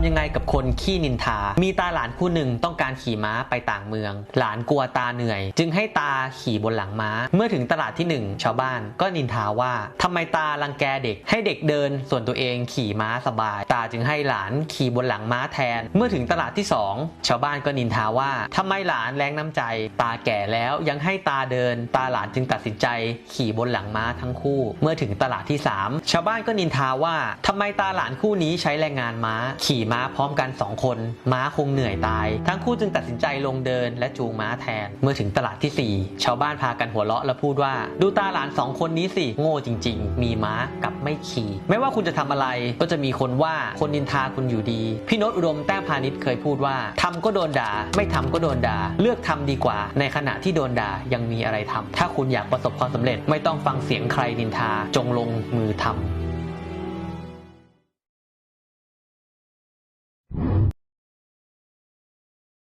ำยังไงกับคนขี้นินทา มีตาหลานคู่หนึ่งต้องการขี่ม้าไปต่างเมือง หลานกลัวตาเหนื่อย จึงให้ตาขี่บนหลังม้า เมื่อถึงตลาดที่หนึ่งชาวบ้านก็นินทาว่าทำไมตารังแกเด็ก ให้เด็กเดิน ส่วนตัวเองขี่ม้าสบาย ตาจึงให้หลานขี่บนหลังม้าแทน เมื่อถึงตลาดที่สองชาวบ้านก็นินทาว่าทำไมหลานแรงน้ำใจ ตาแก่แล้วยังให้ตาเดิน ตาหลานจึงตัดสินใจขี่บนหลังม้าทั้งคู่ เมื่อถึงตลาดที่สามชาวบ้านก็นินทาว่าทำไมตาหลานคู่นี้ใช้แรงงานม้าขี่ม้าพร้อมกันสองคน ม้าคงเหนื่อยตาย ทั้งคู่จึงตัดสินใจลงเดินและจูงม้าแทน เมื่อถึงตลาดที่สี่ชาวบ้านพากันหัวเราะและพูดว่า ดูตาหลานสองคนนี้สิ โง่จริง ๆ มีม้ากับไม่ขี่ ไม่ว่าคุณจะทำอะไรก็จะมีคนว่าคนนินทาคุณอยู่ดี พี่โนตอุดมแต้มพาณิชย์เคยพูดว่าทำก็โดนด่า ไม่ทำก็โดนด่า เลือกทำดีกว่า ในขณะที่โดนด่ายังมีอะไรทำถ้าคุณอยากประสบความสำเร็จไม่ต้องฟังเสียงใครนินทาจงลงมือทำ